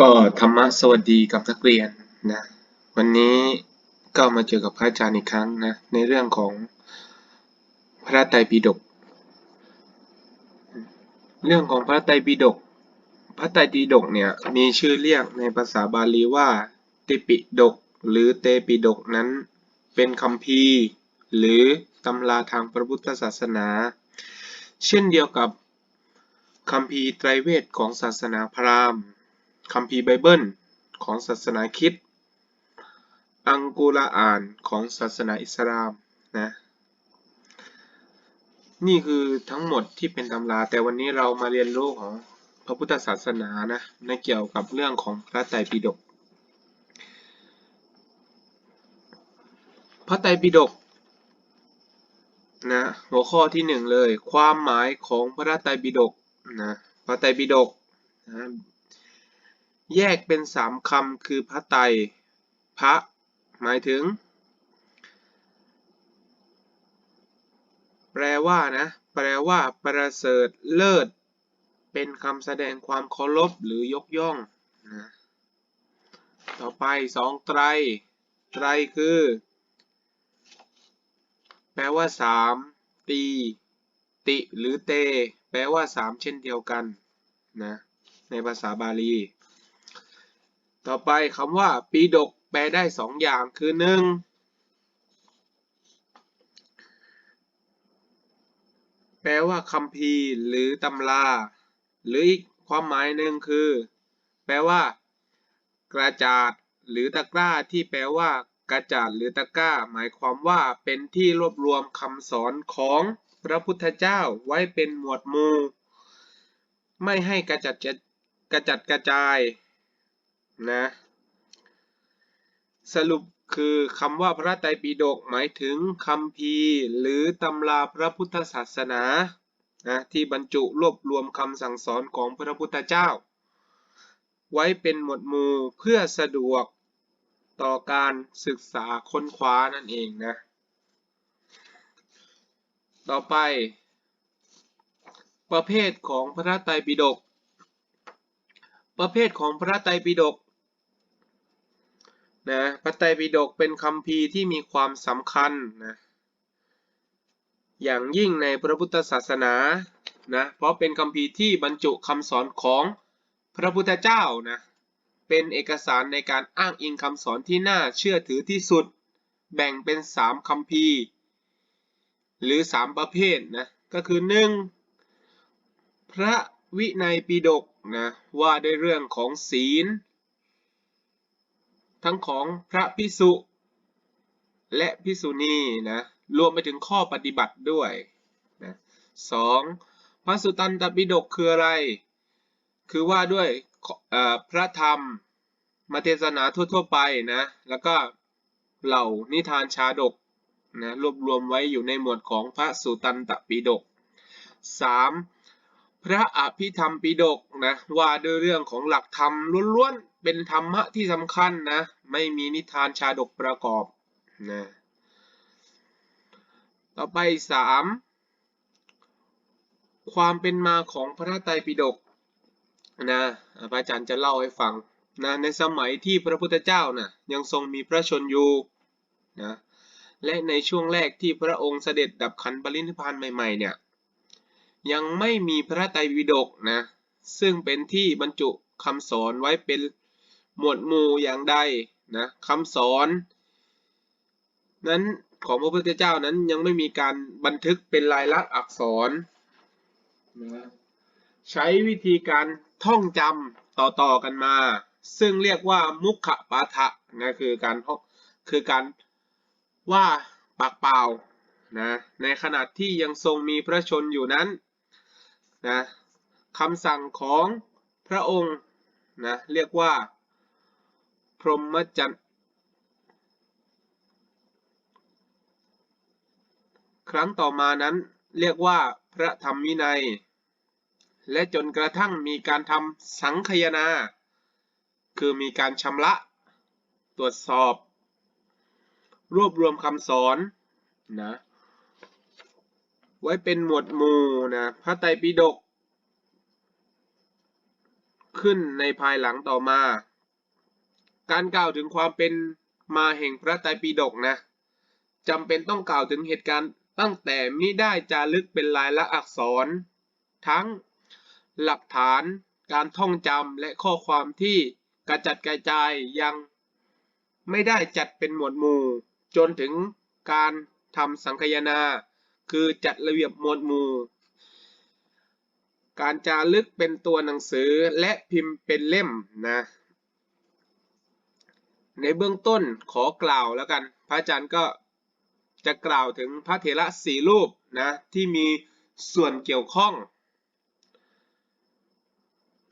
ก็ธรรมะสวัสดีกับนักเรียนนะ วันนี้ก็มาเจอกับพระอาจารย์อีกครั้งนะ ในเรื่องของพระไตรปิฎกเรื่องของพระไตรปิฎกพระไตรปิฎกเนี่ยมีชื่อเรียกในภาษาบาลีว่าติปิฎกหรือเตปิฎกนั้น เป็นคัมภีหรือตำราทางพระพุทธศาสนา เช่นเดียวกับคัมภีไตรเวทของศาสนาพราหมณ์ คัมภีร์ไบเบิล ของศาสนาคริสต์อังกุรอานของศาสนาอิสลามนะนี่คือทั้งหมดที่เป็นตำรา แต่วันนี้เรามาเรียนรู้ของพระพุทธศาสนานะในเกี่ยวกับเรื่องของพระไตรปิฎกพระไตรปิฎกนะหัวข้อที่หนึ่งเลย ความหมายของพระไตรปิฎกนะพระไตรปิฎกนะ แยกเป็นสามคำคือพระไตรพระ หมายถึง แปลว่านะ แปลว่า ประเสริฐเลิศ เป็นคำแสดงความเคารพหรือยกย่องนะต่อไปสองไตร ไตรคือ แปลว่าสามตี ติหรือเต แปลว่าสามเช่นเดียวกันนะในภาษาบาลี ต่อไปคำว่าปีดกแปลได้สองอย่างคือหนึ่งแปลว่าคัมภีหรือตำรา หรืออีกความหมายหนึ่งคือ แปลว่า กระจาดหรือตะกร้าที่แปลว่า กระจาดหรือตะกร้า หมายความว่าเป็นที่รวบรวมคำสอนของพระพุทธเจ้าไว้เป็นหมวดหมู่ไม่ให้กระจัดกระจัดกระจาย นะสรุปคือคำว่าพระไตรปิฎกหมายถึงคำพีหรือตำราพระพุทธศาสนานะที่บรรจุรวบรวมคำสั่งสอนของพระพุทธเจ้า ไว้เป็นหมวดหมู่เพื่อสะดวกต่อการศึกษาค้นคว้านั่นเองนะต่อไป ประเภทของพระไตรปิฎกประเภทของพระไตรปิฎก นะพระไตรปิฎกเป็นคำพีที่มีความสำคัญนะอย่างยิ่งในพระพุทธศาสนานะเพราะเป็นคำพีที่บรรจุคำสอนของพระพุทธเจ้านะเป็นเอกสารในการอ้างอิงคำสอนที่น่าเชื่อถือที่สุด แบ่งเป็นสามคำพีหรือสามประเภทนะก็คือหนึ่งพระวินัยปิฎกนะว่าด้วยเรื่องของศีล ทั้งของพระพิสุและพิสุณีนะรวมไปถึงข้อปฏิบัติด้วยนะสองพระสุตันตปิฎกคืออะไร คือว่าด้วยพระธรรมมาเทศนาทั่วๆไปนะ แล้วก็เหล่านิทานชาดกนะรวบรวมไว้อยู่ในหมวดของพระสุตันตปิฎก 3. พระอภิธรรมปิฎกนะว่าด้วยเรื่องของหลักธรรมล้วนๆ เป็นธรรมะที่สำคัญนะ ไม่มีนิทานชาดกประกอบนะต่อไป 3. ความเป็นมาของพระไตรปิฎกนะพระอาจารย์จะเล่าให้ฟังนะในสมัยที่พระพุทธเจ้านะยังทรงมีพระชนอยู่นะและในช่วงแรกที่พระองค์เสด็จดับขันบรินิพพานใหม่ๆเนี่ยยังไม่มีพระไตรปิฎกนะซึ่งเป็นที่บรรจุคำสอนไว้เป็น หมวดหมู่อย่างใดนะคำสอนนั้นของพระพุทธเจ้านั้นยังไม่มีการบันทึกเป็นลายลักษณ์อักษรนะใช้วิธีการท่องจำต่อๆกันมา ซึ่งเรียกว่ามุขปาฐะนะคือการคือการว่าปากเปล่านะในขณะที่ยังทรงมีพระชนอยู่นั้นนะคำสั่งของพระองค์นะเรียกว่า พรหมจรรย์ ครั้งต่อมานั้นเรียกว่าพระธรรมวินัย และจนกระทั่งมีการทำสังคยนา คือมีการชำระ ตรวจสอบ รวบรวมคำสอนนะไว้เป็นหมวดหมู่นะพระไตรปิฎกขึ้นในภายหลังต่อมา การกล่าวถึงความเป็นมาแห่งพระไตรปิฎกนะจำเป็นต้องกล่าวถึงเหตุการณ์ตั้งแต่มิได้จารึกเป็นลายลักษณ์อักษร ทั้งหลักฐานการท่องจำและข้อความที่กระจัดกระจายยังไม่ได้จัดเป็นหมวดหมู่ จนถึงการทำสังคยนา คือจัดระเบียบหมวดหมู่ การจารึกเป็นตัวหนังสือและพิมพ์เป็นเล่มนะ ในเบื้องต้นขอกล่าวแล้วกัน พระอาจารย์ก็จะกล่าวถึงพระเถระสี่รูปนะที่มีส่วนเกี่ยวข้อง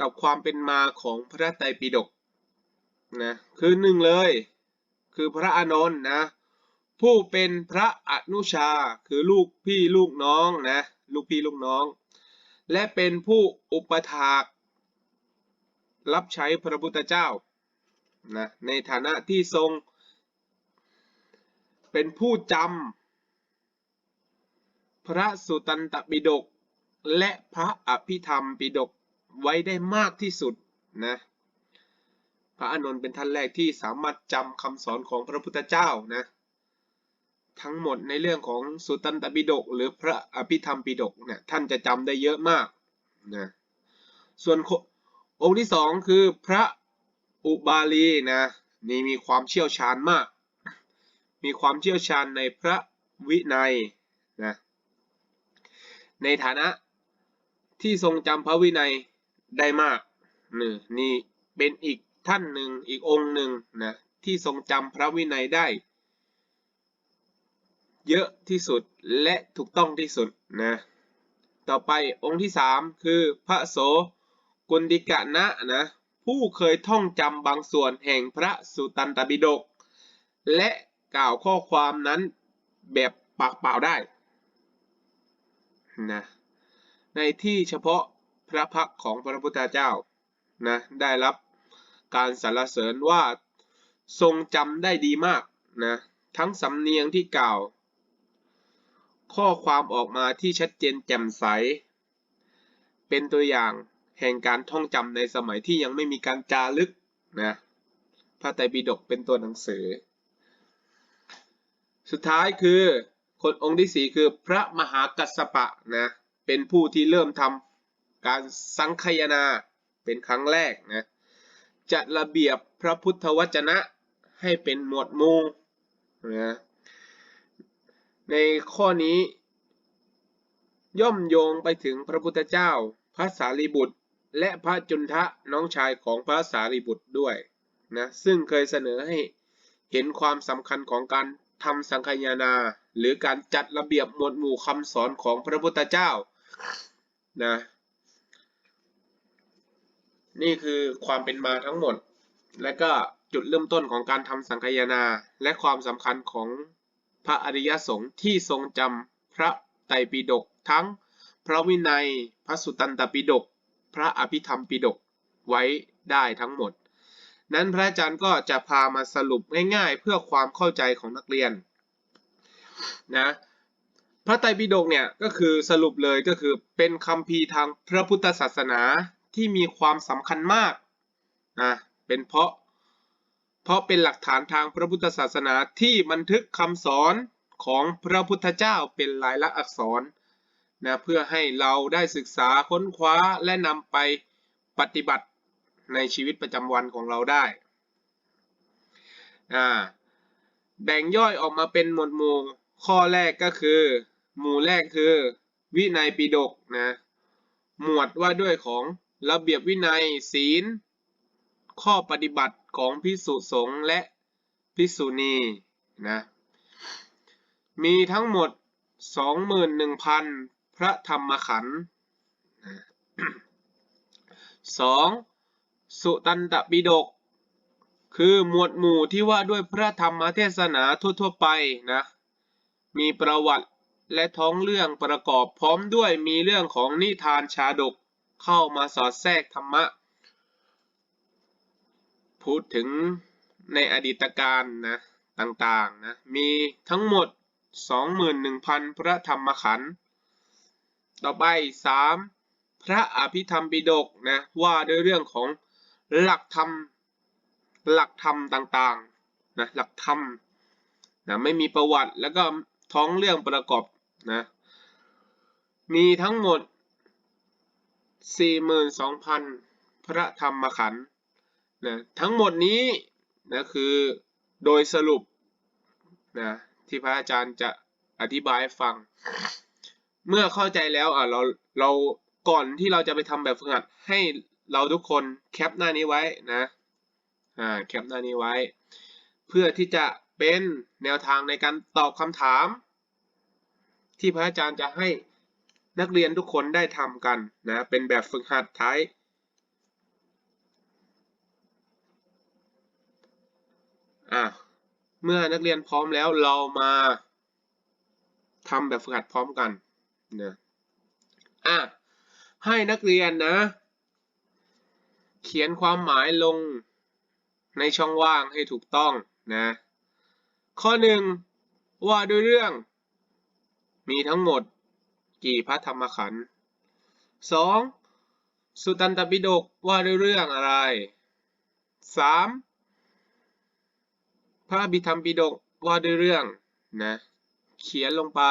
กับความเป็นมาของพระไตรปิฎกนะคือหนึ่งเลย คือพระอานนท์นะผู้เป็นพระอนุชาคือลูกพี่ลูกน้องนะลูกพี่ลูกน้อง และเป็นผู้อุปถาก รับใช้พระพุทธเจ้า นะในฐานะที่ทรงเป็นผู้จำพระสุตันตปิฎกและพระอภิธรรมปิฎกไว้ได้มากที่สุดนะพระอานนท์เป็นท่านแรกที่สามารถจำคำสอนของพระพุทธเจ้านะทั้งหมดในเรื่องของสุตันตปิฎกหรือพระอภิธรรมปิฎกเนี่ยท่านจะจำได้เยอะมากนะส่วนองค์ที่สองคือพระ อุบาลีนะนี่มีความเชี่ยวชาญมาก มีความเชี่ยวชาญในพระวินัยนะในฐานะที่ทรงจำพระวินัยได้มากนี่นี่เป็นอีกท่านหนึ่งอีกองค์หนึ่งนะที่ทรงจำพระวินัยได้ เยอะที่สุดและถูกต้องที่สุดนะต่อไปองค์ที่สามคือพระโสกุณดิกะนะนะ ผู้เคยท่องจำบางส่วนแห่งพระสุตันตปิฎกและกล่าวข้อความนั้นแบบปากเปล่าได้นะในที่เฉพาะพระพักของพระพุทธเจ้านะได้รับการสรรเสริญว่าทรงจำได้ดีมากนะทั้งสำเนียงที่กล่าว ข้อความออกมาที่ชัดเจนแจ่มใส เป็นตัวอย่าง แห่งการท่องจำในสมัยที่ยังไม่มีการจารึกนะพระไตรปิฎกเป็นตัวหนังสือ สุดท้ายคือคนองค์ที่สี่คือพระมหากัสสปะนะเป็นผู้ที่เริ่มทำการสังคายนาเป็นครั้งแรกนะจัดระเบียบพระพุทธวจนะให้เป็นหมวดมู่นะในข้อนี้ย่อมโยงไปถึงพระพุทธเจ้า พระสารีบุตร และพระจุนทะน้องชายของพระสารีบุตรด้วยนะซึ่งเคยเสนอให้เห็นความสำคัญของการทำสังคายนา หรือการจัดระเบียบหมวดหมู่คำสอนของพระพุทธเจ้านะนี่คือความเป็นมาทั้งหมด และก็จุดเริ่มต้นของการทำสังคายนา และความสำคัญของพระอริยสงฆ์ที่ทรงจำพระไตรปิฎกทั้งพระวินัย พระสุตตันตปิฎก พระอภิธรรมปิฎกไว้ได้ทั้งหมด นั้นพระอาจารย์ก็จะพามาสรุปง่ายๆ เพื่อความเข้าใจของนักเรียนนะพระไตรปิฎกเนี่ยก็คือสรุปเลยก็คือเป็นคำพีทางพระพุทธศาสนาที่มีความสำคัญมากนะเป็นเพราะเพราะเป็นหลักฐานทางพระพุทธศาสนาที่บันทึกคำสอนของพระพุทธเจ้าเป็นลายลักษณ์อักษร นะเพื่อให้เราได้ศึกษาค้นคว้าและนำไปปฏิบัติในชีวิตประจำวันของเราได้อ่าแบ่งย่อยออกมาเป็นหมวดหมู่ข้อแรกก็คือ หมู่แรกคือวินัยปิฎกนะหมวดว่าด้วยของระเบียบวินัยศีล ข้อปฏิบัติของพิสุสงฆ์และพิสุณีนะมีทั้งหมด 21,000 พระธรรมขันธ์สองสุตันตปิฎกคือหมวดหมู่ที่ว่าด้วยพระธรรมเทศนาทั่วๆไปนะมีประวัติและท้องเรื่องประกอบพร้อมด้วยมีเรื่องของนิทานชาดกเข้ามาสอดแทรกธรรมะ พูดถึงในอดีตการนะต่างๆนะมีทั้งหมด 21,000 พระธรรมขันธ์ ต่อไป 3. พระอภิธรรมปิฎกนะว่าด้วยเรื่องของหลักธรรมหลักธรรมต่างๆนะหลักธรรมนะไม่มีประวัติแล้วก็ท้องเรื่องประกอบนะมีทั้งหมด 42,000 พระธรรมขันธ์นะทั้งหมดนี้นะคือโดยสรุปนะที่พระอาจารย์จะอธิบายให้ฟัง เมื่อเข้าใจแล้วอะเราเราก่อนที่เราจะไปทำแบบฝึกหัดให้เราทุกคนแคปหน้านี้ไว้นะอ่าแคปหน้านี้ไว้ เพื่อที่จะเป็นแนวทางในการตอบคำถาม ที่พระอาจารย์จะให้นักเรียนทุกคนได้ทำกันนะเป็นแบบฝึกหัดท้ายอะเมื่อนักเรียนพร้อมแล้วเรามาทำแบบฝึกหัดพร้อมกัน นะอะให้นักเรียนนะ เขียนความหมายลงในช่องว่างให้ถูกต้องนะ ข้อหนึ่งว่าด้วยเรื่อง มีทั้งหมดกี่พระธรรมขันธ์สองสุตันตปิฎกว่าด้วยเรื่องอะไรสามพระบิธรรมปิฎกว่าด้วยเรื่องนะ เขียนลงไป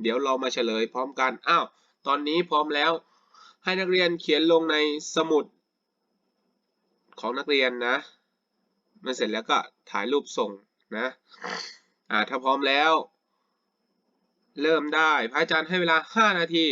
เดี๋ยวเรามาเฉลยพร้อมกัน อ้าว ตอนนี้พร้อมแล้ว ให้นักเรียนเขียนลงในสมุด ของนักเรียนนะเมื่อเสร็จแล้วก็ถ่ายรูปส่งนะ อ่า ถ้าพร้อมแล้ว เริ่มได้ พระอาจารย์ให้เวลา 5 นาที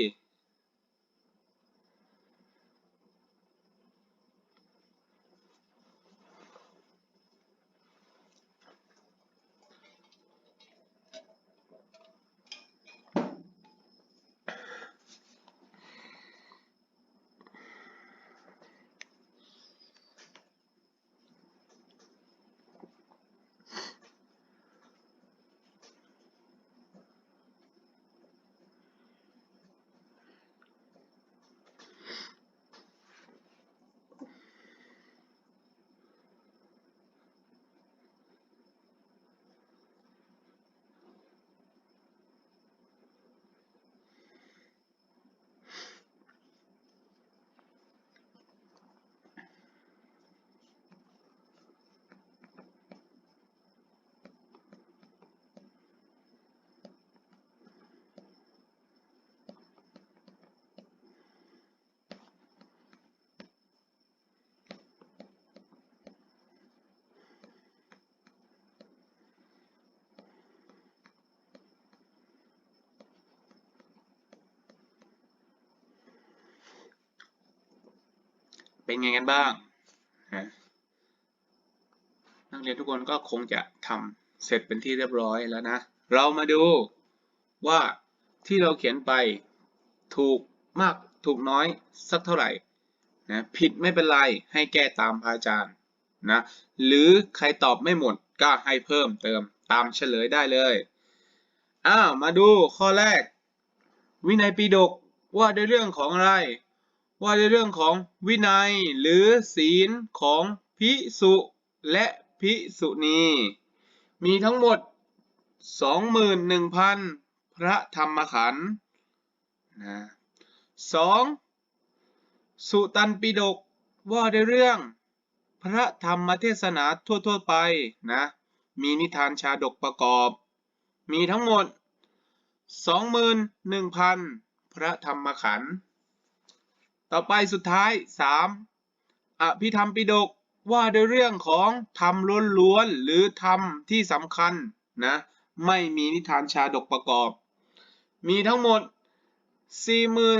เป็นไงกันบ้างนะนักเรียนทุกคนก็คงจะทำเสร็จเป็นที่เรียบร้อยแล้วนะ เรามาดูว่าที่เราเขียนไปถูกมากถูกน้อยสักเท่าไหร่นะผิดไม่เป็นไรให้แก้ตามอาจารย์นะหรือใครตอบไม่หมดก็ให้เพิ่มเติมตามเฉลยได้เลยอ้าวมาดูข้อแรก วินัยปิฎกว่าด้วยเรื่องของอะไร ว่าด้วยเรื่องของวินัยหรือศีลของภิกษุและภิกษุณีมีทั้งหมด 21,000 พระธรรมขันธ์นะสองสุตันปิฎกว่าด้วยเรื่อง พระธรรมเทศนาทั่วๆไปนะมีนิทานชาดกประกอบ มีทั้งหมด 21,000 พระธรรมขันธ์ ต่อไปสุดท้าย 3. อภิธรรมปิฎกว่าด้วยเรื่องของธรรมล้วนๆหรือธรรมที่สำคัญนะไม่มีนิทานชาดกประกอบ มีทั้งหมด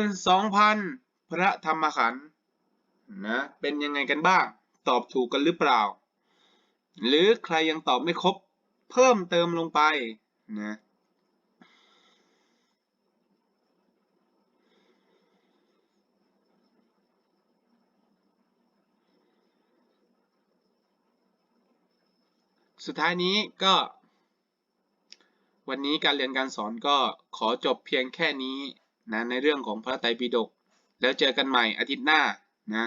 42,000 พระธรรมขันธ์นะเป็นยังไงกันบ้าง ตอบถูกกันหรือเปล่า หรือใครยังตอบไม่ครบ เพิ่มเติมลงไปนะ สุดท้ายนี้ก็ วันนี้การเรียนการสอนก็ขอจบเพียงแค่นี้นะในเรื่องของพระไตรปิฎกแล้วเจอกันใหม่อาทิตย์หน้านะ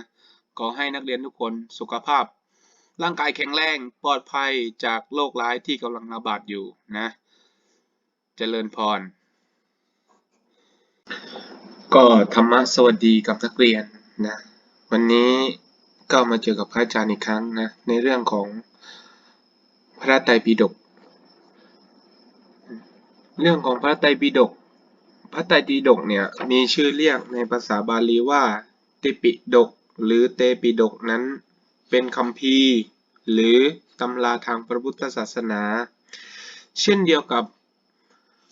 ขอให้นักเรียนทุกคนสุขภาพ ร่างกายแข็งแรงปลอดภัยจากโรคร้ายที่กำลังระบาดอยู่นะเจริญพร ก็ธรรมะสวัสดีกับนักเรียนนะวันนี้ก็มาเจอกับพระอาจารย์อีกครั้งนะในเรื่องของ พระไตรปิฎกเรื่องของพระไตรปิฎกพระไตรปิฎกเนี่ยมีชื่อเรียกในภาษาบาลีว่าติปิฎกหรือเตปิฎกนั้น เป็นคำพีหรือตำราทางพระพุทธศาสนา เช่นเดียวกับ